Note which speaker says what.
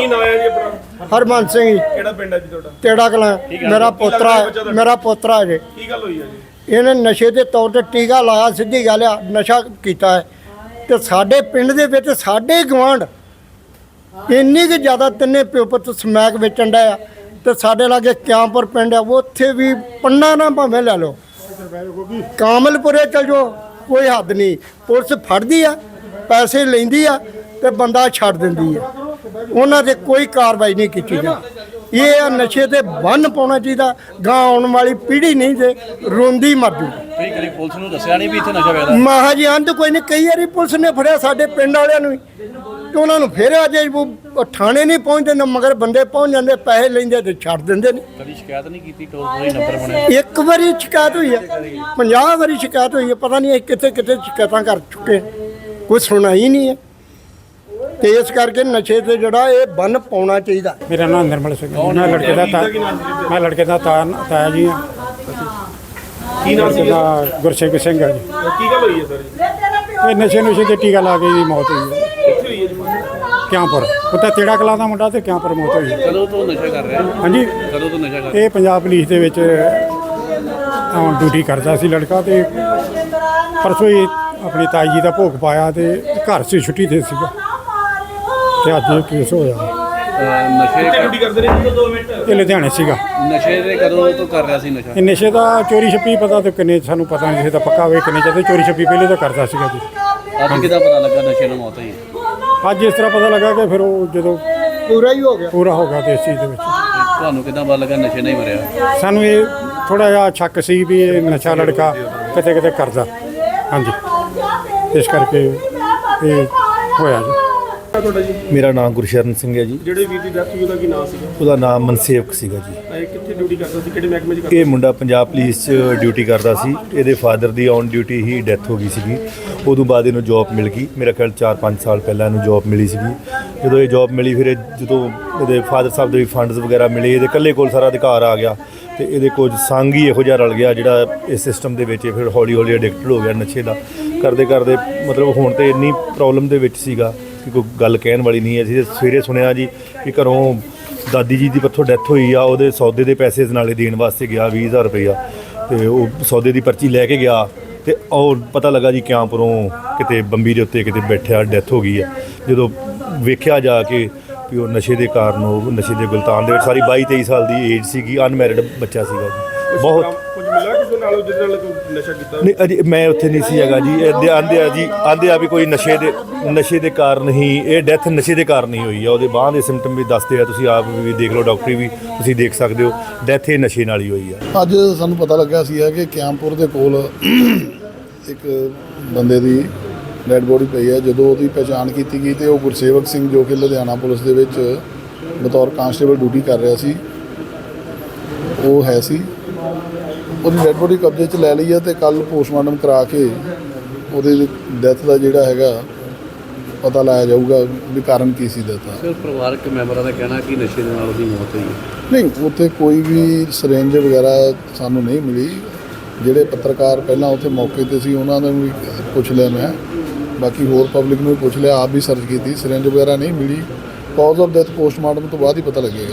Speaker 1: ਕੀ ਨਾਂ ਹੈ ਜੀ ਆਪਣਾ?
Speaker 2: ਹਰਮਨ ਸਿੰਘ ਜੀ,
Speaker 1: ਕਿਹੜਾ ਪਿੰਡ ਹੈ ਜੀ ਤੁਹਾਡਾ?
Speaker 2: ਟੇੜਾ ਕਲਾਂ? ਮੇਰਾ ਪੋਤਰਾ ਹੈ- ਮੇਰਾ ਪੋਤਰਾ ਜੇ।
Speaker 1: ਕੀ ਗੱਲ ਹੋਈ ਹੈ ਜੀ?
Speaker 2: ਇਹਨੇ ਨਸ਼ੇ ਦੇ ਤੌਰ ਤੇ ਟੀਕਾ ਲਾਇਆ ਸਿੱਧੀ ਗੱਲ ਆ ਨਸ਼ਾ ਕੀਤਾ ਹੈ। ਤੇ ਸਾਡੇ ਪਿੰਡ ਦੇ ਵਿੱਚ ਸਾਡੇ ਗਵਾਂਢ ਇੰਨੀ ਕਿ ਜ਼ਿਆਦਾ ਤਿੰਨੇ ਪਿਓ ਪੁੱਤ ਸਮੈਕ ਵੇਚਣ ਦਾ ਆ। ਤੇ ਸਾਡੇ ਲਾਗੇ ਕਿਆਂਪੁਰ ਪਿੰਡ ਆ ਉੱਥੇ ਵੀ ਪੰਨਾ ਨਾ ਭਾਵੇਂ ਲੈ ਲਓ। ਕਾਮਲਪੁਰੇ ਚਲ ਜਾਓ ਕੋਈ ਹੱਦ ਨਹੀਂ। ਪੁਲਿਸ ਫੜਦੀ ਆ ਪੈਸੇ ਲੈਂਦੀ ਆ ਤੇ ਬੰਦਾ ਛੱਡ ਦਿੰਦੀ ਆ। ਉਹਨਾਂ ਤੇ ਕੋਈ ਕਾਰਵਾਈ ਨਹੀਂ ਕੀਤੀ ਜਾਂਦੀ ਇਹ ਆ ਨਸ਼ੇ ਤੇ ਬੰਨ ਪਾਉਣਾ ਚਾਹੀਦਾ ਗਾਂ ਆਉਣ ਵਾਲੀ ਪੀੜ੍ਹੀ ਨਹੀਂ ਤੇ ਰੋਂਦੀ ਮਰ ਜੂ
Speaker 3: ਕਈ ਕਰੀ ਪੁਲਿਸ ਨੂੰ ਦੱਸਿਆ ਨਹੀਂ ਵੀ ਇੱਥੇ ਨਸ਼ਾ ਵੇਚਦਾ
Speaker 2: ਮਹਾਜੀ ਅੰਤ ਕੋਈ ਨਹੀਂ ਕਈ ਵਾਰੀ ਪੁਲਿਸ ਨੇ ਫੜਿਆ ਸਾਡੇ ਪਿੰਡ ਵਾਲਿਆਂ ਨੂੰ ਵੀ। ਤੇ ਉਹਨਾਂ ਨੂੰ ਫੇਰ ਅਜੇ ਉਹ ਥਾਣੇ ਨਹੀਂ ਪਹੁੰਚਦੇ ਨਾ ਮਗਰ ਬੰਦੇ ਪਹੁੰਚ ਜਾਂਦੇ ਪੈਸੇ ਲੈਂਦੇ ਤੇ ਛੱਡ ਦਿੰਦੇ ਨੇ।
Speaker 3: ਕਦੀ ਸ਼ਿਕਾਇਤ ਨਹੀਂ ਕੀਤੀ ਟੋਲ ਫ੍ਰੀ ਨੰਬਰ ਬਣਿਆ?
Speaker 2: ਇੱਕ ਵਾਰੀ ਸ਼ਿਕਾਇਤ ਹੋਈ ਹੈ 50 ਵਾਰੀ ਸ਼ਿਕਾਇਤ ਹੋਈ ਹੈ ਪਤਾ ਨਹੀਂ ਇਹ ਕਿੱਥੇ ਕਿੱਥੇ ਸ਼ਿਕਾਇਤਾਂ ਕਰ ਚੁੱਕੇ ਕੋਈ ਸੁਣਾਈ ਨਹੀਂ ਹੈ ਤੇ ਇਸ ਕਰਕੇ ਨਸ਼ੇ ਤੇ ਜਿਹੜਾ ਇਹ ਬੰਨ ਪਾਉਣਾ ਚਾਹੀਦਾ।
Speaker 4: ਮੇਰਾ ਨਾਮ ਨਿਰਮਲ ਸਿੰਘ ਹੈ ਮੈਂ ਲੜਕੇ ਦਾ ਤਾ ਮੈਂ ਲੜਕੇ ਦਾ ਤਾ ਤਾਇਆ ਜੀ ਹਾਂ।
Speaker 1: ਕੀ ਨਾਂ ਸੀ?
Speaker 4: ਦਾ ਗੁਰਸੇਵਕ ਸਿੰਘ ਹੈ ਜੀ।
Speaker 1: ਕੀ ਗੱਲ ਹੋਈ ਹੈ ਸਰ? ਜੀ
Speaker 4: ਇਹ ਨਸ਼ੇ ਨੁਸ਼ੇ ਤੇ ਟੀਕਾ ਲਾ ਕੇ ਦੀ ਮੌਤ ਹੋਈ ਹੈ।
Speaker 1: ਕਿੱਥੇ ਹੋਈ ਹੈ ਜੀ
Speaker 4: ਕਿਆਂਪੁਰ। ਤੇੜਾ ਕਲਾ ਦਾ ਮੁੰਡਾ ਤੇ ਕਿਆਂਪੁਰ ਮੌਤ ਹੋਈ ਹੈ।
Speaker 3: ਕਦੋਂ ਤੋਂ ਨਸ਼ਾ ਕਰ ਰਿਹਾ?
Speaker 4: ਹਾਂਜੀ।
Speaker 3: ਕਦੋਂ ਤੋਂ ਨਸ਼ਾ ਕਰ
Speaker 4: ਇਹ ਪੰਜਾਬ ਪੁਲਿਸ ਦੇ ਵਿੱਚ ਆਉਂ ਡਿਊਟੀ ਕਰਦਾ ਸੀ ਲੜਕਾ ਤੇ ਪਰਸੋਂ ਹੀ ਆਪਣੀ ਤਾਈ ਜੀ ਦਾ ਭੋਗ ਪਾਇਆ ਤੇ ਘਰ ਸੇ ਛੁੱਟੀ ਤੇ ਸੀਗਾ। ਤੇ ਅੱਜ ਇਹ ਕੇਸ ਹੋਇਆ।
Speaker 3: ਅਹ ਨਸ਼ੇ
Speaker 1: ਕਿੱਥੇ ਡਿਊਟੀ ਕਰਦੇ ਨੇ ਜੀ 2 ਮਿੰਟ।
Speaker 4: ਇਹ ਲੁਧਿਆਣੇ ਸੀਗਾ।
Speaker 3: ਨਸ਼ੇ ਦੇ ਕਦੋਂ ਤੋਂ ਕਰ ਰਿਹਾ ਸੀ ਨਸ਼ਾ?
Speaker 4: ਇਹ ਨਸ਼ੇ ਦਾ ਚੋਰੀ ਛੱਪੀ ਪਤਾ ਤੇ ਕਿੰਨੇ ਸਾਨੂੰ ਪਤਾ ਨਹੀਂ ਸੀ ਤਾਂ ਪੱਕਾ ਹੋਵੇ ਕਿੰਨੇ ਚਾਹਤੇ ਚੋਰੀ ਛੱਪੀ ਪਹਿਲੇ ਤਾਂ ਕਰਦਾ ਸੀਗਾ ਜੀ।
Speaker 3: ਅੱਜ ਕਿਦਾਂ ਪਤਾ ਲੱਗਾ ਨਸ਼ੇ ਨਾਲ ਮੌਤ ਹੋਈ?
Speaker 4: ਅੱਜ ਇਸ ਤਰ੍ਹਾਂ ਪਤਾ ਲੱਗਾ ਕਿ ਫਿਰ ਉਹ ਜਦੋਂ
Speaker 2: ਪੂਰਾ ਹੀ ਹੋ ਗਿਆ।
Speaker 4: ਪੂਰਾ ਹੋ ਗਿਆ ਤੇ ਇਸ ਚੀਜ਼ ਦੇ ਵਿੱਚ।
Speaker 3: ਤੁਹਾਨੂੰ ਕਿਦਾਂ ਪਤਾ ਲੱਗਾ ਨਸ਼ੇ ਨਾਲ ਹੀ ਮਰਿਆ?
Speaker 4: ਸਾਨੂੰ ਇਹ ਥੋੜਾ ਜਿਹਾ ਸ਼ੱਕ ਸੀ ਵੀ ਇਹ ਨਸ਼ਾ ਲੜਕਾ ਕਿਤੇ ਕਿਤੇ ਕਰਦਾ। ਹਾਂਜੀ। ਇਸ ਕਰਕੇ ਇਹ ਹੋਇਆ ਜੀ।
Speaker 1: ਤੁਹਾਡਾ ਜੀ?
Speaker 5: ਮੇਰਾ ਨਾਮ ਗੁਰਸ਼ਰਨ ਸਿੰਘ ਹੈ ਜੀ।
Speaker 1: ਜਿਹੜੇ ਵੀਰ ਦੀ ਡੈਥ ਹੋਈ ਉਹਦਾ ਕੀ ਨਾਂ ਸੀਗਾ?
Speaker 5: ਉਹਦਾ ਨਾਮ ਮਨਸੇਵਕ ਸੀਗਾ ਜੀ।
Speaker 1: ਇਹ ਕਿੱਥੇ ਡਿਊਟੀ ਕਰਦਾ ਸੀ? ਕਿਹੜੇ ਮਹਿਕਮੇ 'ਚ ਕਰਦਾ
Speaker 5: ਇਹ ਮੁੰਡਾ ਪੰਜਾਬ ਪੁਲਿਸ 'ਚ ਡਿਊਟੀ ਕਰਦਾ ਸੀ। ਇਹਦੇ ਫਾਦਰ ਦੀ ਔਨ ਡਿਊਟੀ ਹੀ ਡੈਥ ਹੋ ਗਈ ਸੀਗੀ। ਉਦੋਂ ਬਾਅਦ ਇਹਨੂੰ ਜੌਬ ਮਿਲ ਗਈ। ਮੇਰਾ ਖਿਆਲ 4-5 ਸਾਲ ਪਹਿਲਾਂ ਇਹਨੂੰ ਜੌਬ ਮਿਲੀ ਸੀਗੀ। ਜਦੋਂ ਇਹ ਜੌਬ ਮਿਲੀ ਫਿਰ ਇਹ ਜਦੋਂ ਇਹਦੇ ਫਾਦਰ ਸਾਹਿਬ ਦੇ ਵੀ ਫੰਡਸ ਵਗੈਰਾ ਮਿਲੇ ਇਹਦੇ ਇਕੱਲੇ ਕੋਲ ਸਾਰਾ ਅਧਿਕਾਰ ਆ ਗਿਆ। ਤੇ ਇਹਦੇ ਕੁਝ ਸੰਗ ਹੀ ਇਹੋ ਜਿਹਾ ਰਲ ਗਿਆ ਜਿਹੜਾ ਇਸ ਸਿਸਟਮ ਦੇ ਵਿੱਚ ਇਹ ਫਿਰ ਹੌਲੀ ਹੌਲੀ ਐਡਿਕਟਡ ਹੋ ਗਿਆ ਨਸ਼ੇ ਦਾ। ਕਰਦੇ ਕਰਦੇ ਮਤਲਬ ਹੁਣ ਤੇ ਇੰਨੀ ਪ੍ਰੋਬਲਮ ਦੇ ਵਿੱਚ ਸੀਗਾ। ਕਿ ਕੋਈ ਗੱਲ ਕਹਿਣ ਵਾਲੀ ਨਹੀਂ ਹੈ। ਅਸੀਂ ਤਾਂ ਸਵੇਰੇ ਸੁਣਿਆ ਜੀ ਕਿ ਘਰੋਂ ਦਾਦੀ ਜੀ ਦੀ ਪੱਥੋਂ ਡੈਥ ਹੋਈ ਆ, ਉਹਦੇ ਸੌਦੇ ਦੇ ਪੈਸੇ ਨਾਲੇ ਦੇਣ ਵਾਸਤੇ ਗਿਆ 20000 ਰੁਪਇਆ ਤੇ ਉਹ ਸੌਦੇ ਦੀ ਪਰਚੀ ਲੈ ਕੇ ਗਿਆ ਤੇ ਉਹ ਪਤਾ ਲੱਗਾ ਜੀ ਕਿਆਂਪੁਰੋਂ ਕਿਤੇ ਬੰਬੀ ਦੇ ਉੱਤੇ ਕਿਤੇ ਬੈਠਿਆ ਡੈਥ ਹੋ ਗਈ ਆ। ਜਦੋਂ ਵੇਖਿਆ ਜਾ ਕੇ ਵੀ ਉਹ ਨਸ਼ੇ ਦੇ ਕਾਰਨ ਉਹ ਨਸ਼ੇ ਦੇ ਗੁਲਤਾਨ ਦੇ ਵਿੱਚ, ਸਾਰੀ 22 23 ਸਾਲ ਦੀ ਏਜ ਸੀਗੀ ਅਨਮੈਰਿਡ ਬੱਚਾ ਸੀਗਾ ਜੀ। ਬਹੁਤ।
Speaker 1: ਕੁਝ ਮਿਲਿਆ ਕਿਸੇ ਨਾਲ ਜਿਹਦੇ ਨਾਲ ਕੋਈ ਨਸ਼ਾ ਕੀਤਾ?
Speaker 5: ਨਹੀਂ ਅਜੇ ਮੈਂ ਉੱਥੇ ਨਹੀਂ ਸੀ ਹੈਗਾ ਜੀ। ਇਹਦੇ ਆਂਦੇ ਆ ਜੀ ਆਂਦੇ ਆ ਵੀ ਕੋਈ ਨਸ਼ੇ ਦੇ ਨਸ਼ੇ ਦੇ ਕਾਰਨ ਹੀ ਇਹ ਡੈਥ ਨਸ਼ੇ ਦੇ ਕਾਰਨ ਹੀ ਹੋਈ ਆ। ਉਹਦੇ ਬਾਹਾਂ ਦੇ ਸਿੰਪਟਮ ਵੀ ਦੱਸਦੇ ਆ। ਤੁਸੀਂ ਆਪ ਵੀ ਦੇਖ ਲਓ ਡਾਕਟਰੀ ਵੀ ਤੁਸੀਂ ਦੇਖ ਸਕਦੇ ਹੋ। ਡੈਥ ਇਹ ਨਸ਼ੇ ਨਾਲ ਹੀ ਹੋਈ ਆ।
Speaker 6: ਅੱਜ ਸਾਨੂੰ ਪਤਾ ਲੱਗਾ ਸੀ ਕਿ ਕਿਆਮਪੁਰ ਦੇ ਕੋਲ ਇੱਕ ਬੰਦੇ ਦੀ ਡੈਡ ਬੋਡੀ ਪਈ ਹੈ। ਜਦੋਂ ਉਹਦੀ ਪਛਾਣ ਕੀਤੀ ਗਈ ਤੇ ਉਹ ਗੁਰਸੇਵਕ ਸਿੰਘ ਜੋ ਕਿ ਲੁਧਿਆਣਾ ਪੁਲਿਸ ਦੇ ਵਿੱਚ ਬਤੌਰ ਕਾਂਸਟੇਬਲ ਡਿਊਟੀ ਕਰ ਰਿਹਾ ਸੀ ਉਹ ਹੈ ਸੀ। ਉਹਦੀ ਡੈਡ ਬੋਡੀ ਕਬਜ਼ੇ 'ਚ ਲੈ ਲਈ ਹੈ ਤੇ ਕੱਲ ਪੋਸਟਮਾਰਟਮ ਕਰਾ ਕੇ ਉਹਦੇ ਡੈਥ ਦਾ ਜਿਹੜਾ ਹੈਗਾ ਪਤਾ ਲਾਇਆ ਜਾਊਗਾ ਵੀ ਕਾਰਨ ਕੀ ਸੀ ਡੈਥ ਦਾ।
Speaker 3: ਸਿਰਫ ਪਰਿਵਾਰਕ ਮੈਂਬਰਾਂ ਦਾ ਕਹਿਣਾ ਕਿ ਨਸ਼ੇ ਦੇ ਨਾਲ ਉਹਦੀ ਮੌਤ ਹੋਈ ਹੈ।
Speaker 6: ਨਹੀਂ ਉੱਥੇ ਕੋਈ ਵੀ ਸਰੇਂਜ ਵਗੈਰਾ ਸਾਨੂੰ ਨਹੀਂ ਮਿਲੀ। ਜਿਹੜੇ ਪੱਤਰਕਾਰ ਪਹਿਲਾਂ ਉੱਥੇ ਮੌਕੇ ਤੇ ਸੀ ਉਹਨਾਂ ਨੂੰ ਵੀ ਪੁੱਛ ਲਿਆ ਮੈਂ। ਬਾਕੀ ਹੋਰ ਪਬਲਿਕ ਨੂੰ ਵੀ ਪੁੱਛ ਲਿਆ ਆਪ ਵੀ ਸਰਚ ਕੀਤੀ ਸਰੇਂਜ ਵਗੈਰਾ ਨਹੀਂ ਮਿਲੀ। ਕਾਜ਼ ਆਫ ਡੈਥ ਪੋਸਟਮਾਰਟਮ ਤੋਂ ਬਾਅਦ ਹੀ ਪਤਾ ਲੱਗੇਗਾ।